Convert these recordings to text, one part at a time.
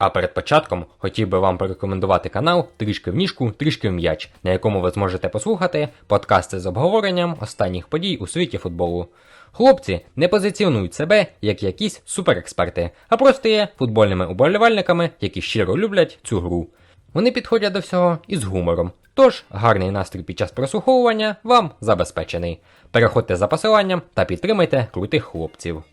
А перед початком хотів би вам порекомендувати канал Трішки в ніжку, трішки в м'яч, на якому ви зможете послухати подкасти з обговоренням останніх подій у світі футболу. Хлопці не позиціонують себе як якісь суперексперти, а просто є футбольними уболівальниками, які щиро люблять цю гру. Вони підходять до всього із гумором. Тож гарний настрій під час прослуховування вам забезпечений. Переходьте за посиланням та підтримайте крутих хлопців.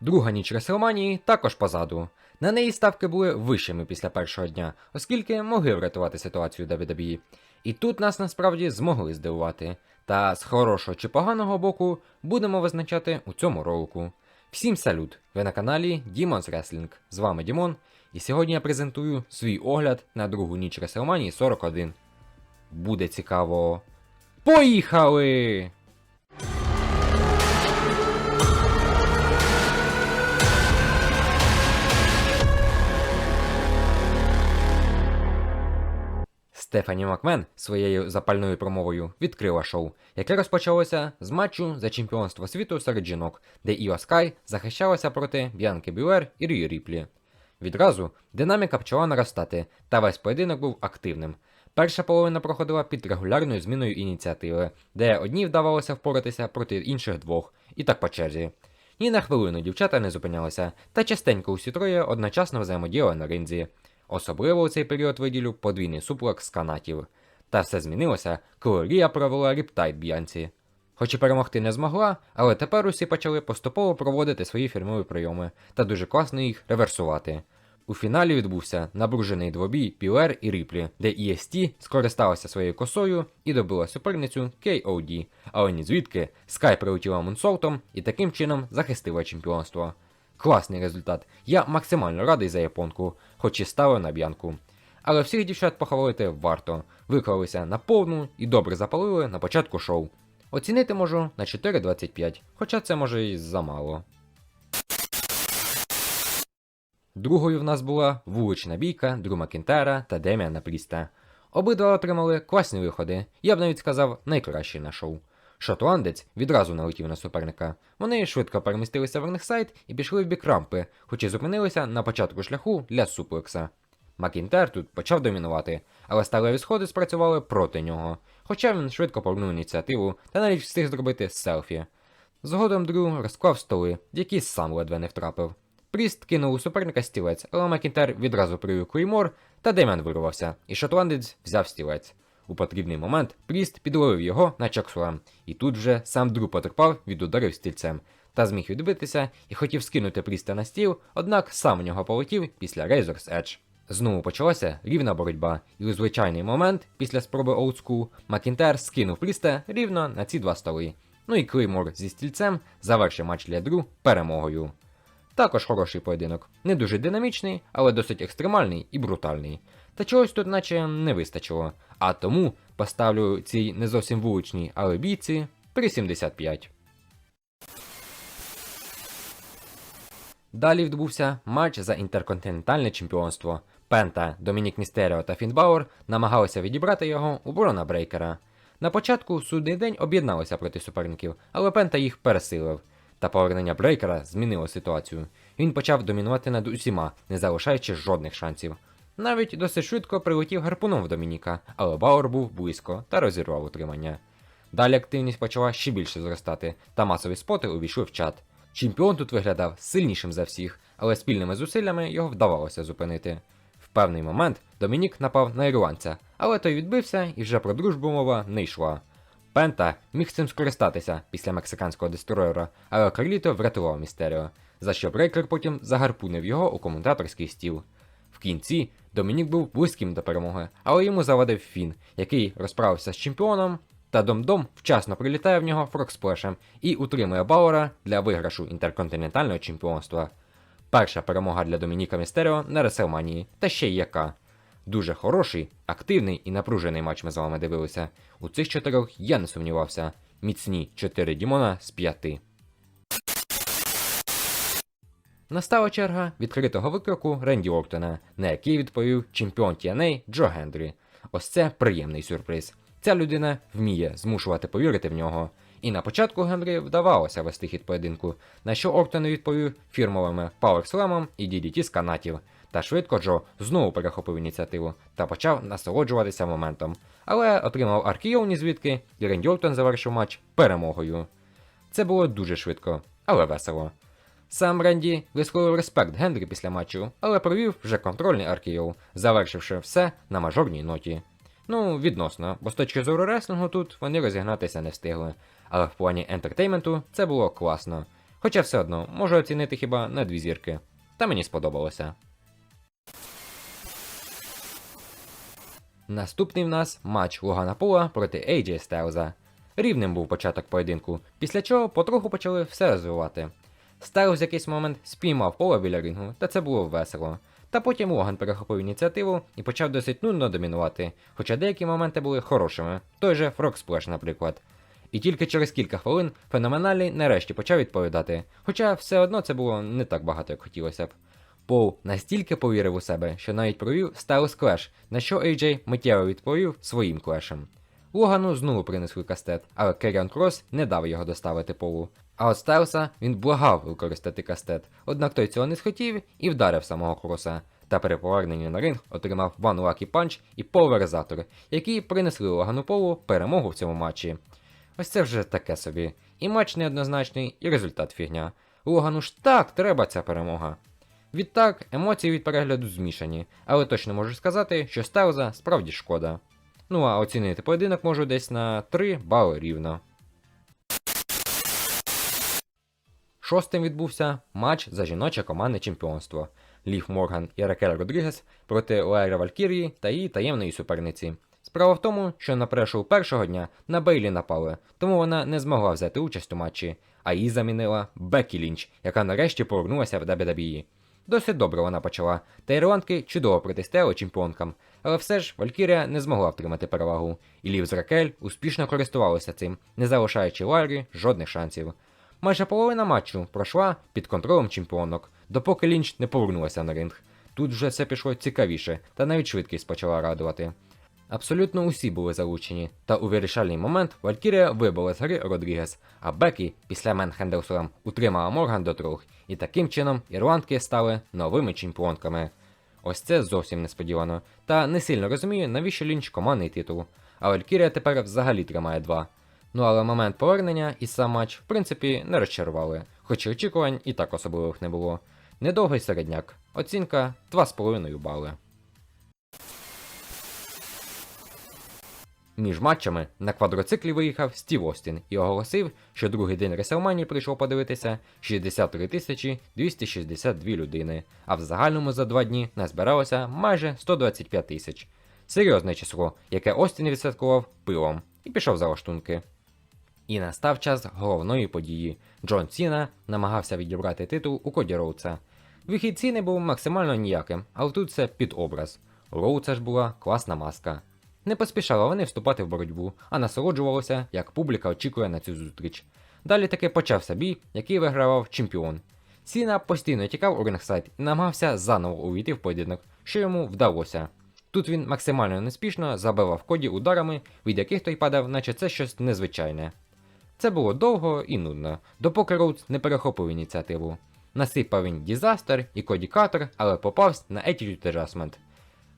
Друга ніч Реселманії також позаду. На неї ставки були вищими після першого дня, оскільки могли врятувати ситуацію WWE. І тут нас насправді змогли здивувати. Та з хорошого чи поганого боку будемо визначати у цьому ролику. Всім салют! Ви на каналі Demon's Wrestling. З вами Дімон, і сьогодні я презентую свій огляд на другу ніч Реселманії 41. Буде цікаво. Поїхали! Стефані Макмен своєю запальною промовою відкрила шоу, яке розпочалося з матчу за чемпіонство світу серед жінок, де Іо Скай захищалася проти Б'янки Бюер і Рії Ріплі. Відразу динаміка почала наростати, та весь поєдинок був активним. Перша половина проходила під регулярною зміною ініціативи, де одній вдавалося впоратися проти інших двох, і так по черзі. Ні на хвилину дівчата не зупинялися, та частенько усі троє одночасно взаємодіяли на ринзі. Особливо у цей період виділю подвійний суплекс з канатів. Та все змінилося, коли Рія провела ріптайт б'янці. Хоч і перемогти не змогла, але тепер усі почали поступово проводити свої фірмові прийоми та дуже класно їх реверсувати. У фіналі відбувся набружений двобій Пілер і Ріплі, де EST скористалася своєю косою і добила суперницю KOD, але ні звідки Скай прилетіла мунсолтом і таким чином захистила чемпіонство. Класний результат. Я максимально радий за японку, хоч і ставив на б'янку. Але всіх дівчат похвалити варто. Виклалися на повну і добре запалили на початку шоу. Оцінити можу на 4.25, хоча це може і замало. Другою в нас була вулична бійка Дру Макінтера та Деміана Пріста. Обидва отримали класні виходи, я б навіть сказав, найкращий на шоу. Шотландець відразу налетів на суперника. Вони швидко перемістилися в рингсайд і пішли в бік рампи, хоч і зупинилися на початку шляху для суплекса. Макінтер тут почав домінувати, але сталеві сходи спрацювали проти нього, хоча він швидко повернув ініціативу та навіть встиг зробити селфі. Згодом Дрю розклав столи, які сам ледве не втрапив. Пріст кинув у суперника стілець, але Макінтер відразу привів Клеймор, та Дем'ян вирвався, і шотландець взяв стілець. У потрібний момент Пріст підловив його на чаксуам, і тут вже сам Дру потерпав від ударів стільцем, та зміг відбитися і хотів скинути Пріста на стіл, однак сам у нього полетів після Razor's Edge. Знову почалася рівна боротьба, і у звичайний момент, після спроби олдскул, Макінтер скинув Пріста рівно на ці два столи. Ну і Клеймор зі стільцем завершив матч для Дру перемогою. Також хороший поєдинок, не дуже динамічний, але досить екстремальний і брутальний. Та чогось тут наче не вистачило. А тому поставлю цій не зовсім вуличній, але бійці 3,75. Далі відбувся матч за інтерконтинентальне чемпіонство. Пента, Домінік Містеріо та Фінбауер намагалися відібрати його у Брона Брейкера. На початку судний день об'єдналися проти суперників, але Пента їх пересилив. Та повернення Брейкера змінило ситуацію. Він почав домінувати над усіма, не залишаючи жодних шансів. Навіть досить швидко прилетів гарпуном в Домініка, але Бауер був близько та розірвав утримання. Далі активність почала ще більше зростати, та масові споти увійшли в чат. Чемпіон тут виглядав сильнішим за всіх, але спільними зусиллями його вдавалося зупинити. В певний момент Домінік напав на ірландця, але той відбився і вже про дружбу мова не йшла. Пента міг цим скористатися після мексиканського дестроєра, але Карліто врятував Містеріо, за що Брейкер потім загарпунив його у коментаторський стіл. В кінці Домінік був близьким до перемоги, але йому завадив Фін, який розправився з чемпіоном, та Дом-Дом вчасно прилітає в нього фроксплешем і утримує Бауера для виграшу інтерконтинентального чемпіонства. Перша перемога для Домініка Містеріо на Реселманії, та ще й яка. Дуже хороший, активний і напружений матч ми з вами дивилися. У цих чотирьох я не сумнівався. Міцні 4 Дімона з 5. Настала черга відкритого викроку Ренді Ортона, на який відповів чемпіон TNA Джо Гендрі. Ось це приємний сюрприз. Ця людина вміє змушувати повірити в нього. І на початку Генрі вдавалося вести хід поєдинку, на що Ортон відповів фірмовими пауерслемом і DDT з канатів. Та швидко Джо знову перехопив ініціативу та почав насолоджуватися моментом, але отримав аркійов ні звідки, і Ренді Ортон завершив матч перемогою. Це було дуже швидко, але весело. Сам Ренді висловив респект Генрі після матчу, але провів вже контрольний аркійов, завершивши все на мажорній ноті. Ну, відносно, бо з точки зору реслінгу тут вони розігнатися не встигли. Але в плані ентертейменту це було класно. Хоча все одно можу оцінити хіба на дві зірки. Та мені сподобалося. Наступний в нас матч Логана Пола проти AJ Стайлза. Рівним був початок поєдинку, після чого потроху почали все розвивати. Стайлз в якийсь момент спіймав пола біля рингу, та це було весело. Та потім Логан перехопив ініціативу і почав досить нудно домінувати, хоча деякі моменти були хорошими, той же Splash, наприклад. І тільки через кілька хвилин феноменальний нарешті почав відповідати, хоча все одно це було не так багато, як хотілося б. Пол настільки повірив у себе, що навіть провів Styles Clash, на що AJ миттєво відповів своїм клешем. Логану знову принесли кастет, але Керіон Крос не дав його доставити полу. А от Стайлса він благав використати кастет, однак той цього не схотів і вдарив самого Кроса. Та при поверненні на ринг отримав One Lucky Punch і Pulverizator, які принесли Логану Полу перемогу в цьому матчі. Ось це вже таке собі. І матч неоднозначний, і результат фігня. Логану ж так треба ця перемога. Відтак, емоції від перегляду змішані, але точно можу сказати, що Стайлза справді шкода. Ну а оцінити поєдинок можу десь на 3 бали рівно. Шостим відбувся матч за жіноче командне чемпіонство. Лів Морган і Ракель Родрігес проти Лайра Валькірії та її таємної суперниці. Справа в тому, що на прешу першого дня на Бейлі напали, тому вона не змогла взяти участь у матчі, а її замінила Бекі Лінч, яка нарешті повернулася в WWE. Досить добре вона почала, та ірландки чудово протистояли чемпіонкам, але все ж Валькірія не змогла втримати перевагу, і Лів з Ракель успішно користувалися цим, не залишаючи Лайрі жодних шансів. Майже половина матчу пройшла під контролем чемпіонок, допоки Лінч не повернулася на ринг. Тут вже все пішло цікавіше, та навіть швидкість почала радувати. Абсолютно усі були залучені, та у вирішальний момент Валькірія вибила з гри Родрігес, а Бекі після Менхендерслем утримала Морган до трьох, і таким чином ірландки стали новими чемпіонками. Ось це зовсім несподівано, та не сильно розумію, навіщо лінч командний титул. А Валькірія тепер взагалі тримає два. Ну але момент повернення і сам матч, в принципі, не розчарували, хоч і очікувань і так особливих не було. Недовгий середняк, оцінка 2,5 бали. Між матчами на квадроциклі виїхав Стів Остін і оголосив, що другий день Реселмані прийшов подивитися 63 тисячі 262 людини, а в загальному за два дні назбиралося майже 125 тисяч. Серйозне число, яке Остін відсвяткував пивом, і пішов за лаштунки. І настав час головної події. Джон Сіна намагався відібрати титул у Коді Роуца. Вихід Сіни був максимально ніяким, але тут це під образ. У Роуца ж була класна маска. Не поспішали вони вступати в боротьбу, а насолоджувалося, як публіка очікує на цю зустріч. Далі таки почався бій, який вигравав чемпіон. Сіна постійно тікав у рингсайд і намагався заново увійти в поєдинок, що йому вдалося. Тут він максимально неспішно забивав коді ударами, від яких той падав, наче це щось незвичайне. Це було довго і нудно, допоки Роудс не перехопив ініціативу. Насипав він Дізастер і Коді Картер, але попався на Attitude Adjustment.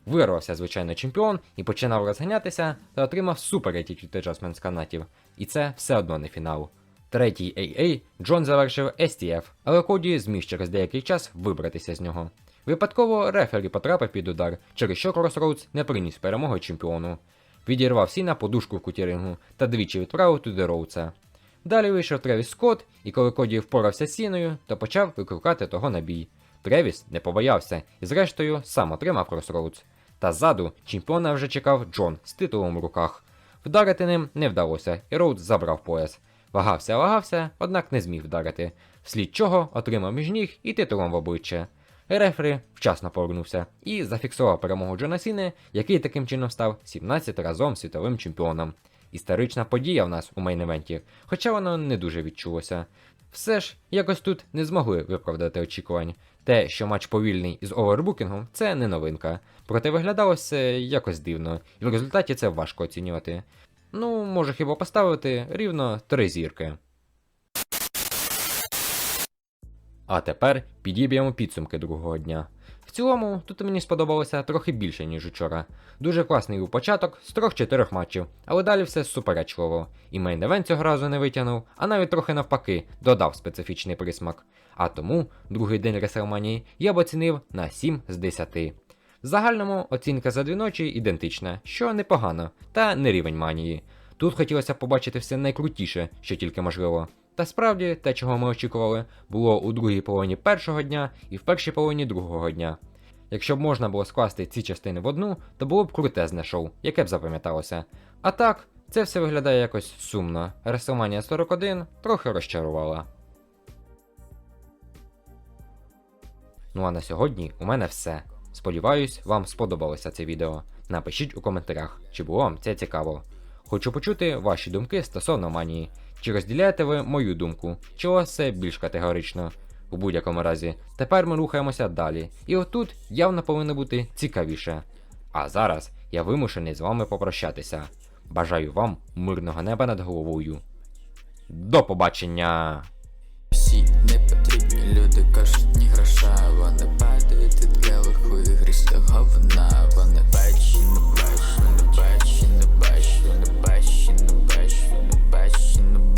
Вирвався, звичайно, чемпіон і починав розганятися та отримав супер Attitude Adjustment з канатів. І це все одно не фінал. Третій AA Джон завершив STF, але Коді зміг через деякий час вибратися з нього. Випадково рефері потрапив під удар, через що Кросроудс не приніс перемоги чемпіону. Відірвав Сіна подушку в кутірінгу та двічі відправив туди Роуца. Далі вийшов Тревіс Скотт, і коли Коді впорався з сіною, то почав викликати того на бій. Тревіс не побоявся і, зрештою, сам отримав Кросроудс. Та ззаду чемпіона вже чекав Джон з титулом в руках. Вдарити ним не вдалося, і Роудс забрав пояс. Вагався, вагався, однак не зміг вдарити, вслід чого отримав між ніг і титулом в обличчя. Рефері вчасно повернувся і зафіксував перемогу Джона Сіни, який таким чином став 17 разом світовим чемпіоном. Історична подія в нас у мейн-евенті, хоча воно не дуже відчулося. Все ж, якось тут не змогли виправдати очікувань. Те, що матч повільний із овербукінгом, це не новинка. Проте виглядало це якось дивно, і в результаті це важко оцінювати. Ну, можу хіба поставити рівно три зірки. А тепер підіб'ємо підсумки другого дня. В цілому, тут мені сподобалося трохи більше, ніж учора. Дуже класний був початок з трьох-чотирьох матчів, але далі все суперечливо. І мейн-евент цього разу не витягнув, а навіть трохи навпаки, додав специфічний присмак. А тому другий день Реселманії я б оцінив на 7 з 10. В загальному оцінка за дві ночі ідентична, що непогано, та не рівень манії. Тут хотілося побачити все найкрутіше, що тільки можливо. Та справді, те, чого ми очікували, було у другій половині першого дня і в першій половині другого дня. Якщо б можна було скласти ці частини в одну, то було б крутезне шоу, яке б запам'яталося. А так, це все виглядає якось сумно. WrestleMania 41 трохи розчарувала. Ну а на сьогодні у мене все. Сподіваюсь, вам сподобалося це відео. Напишіть у коментарях, чи було вам це цікаво. Хочу почути ваші думки стосовно манії. Чи розділяєте ви мою думку? Чого це більш категорично? У будь-якому разі, тепер ми рухаємося далі, і отут явно повинно бути цікавіше. А зараз я вимушений з вами попрощатися. Бажаю вам мирного неба над головою. До побачення! Всі непотрібні люди кажуть, ні гроша, вони падають від левих ігрі, говна, вони бачать, не бачу, не бачу, не бачу, не. in the bash, in the bash. in the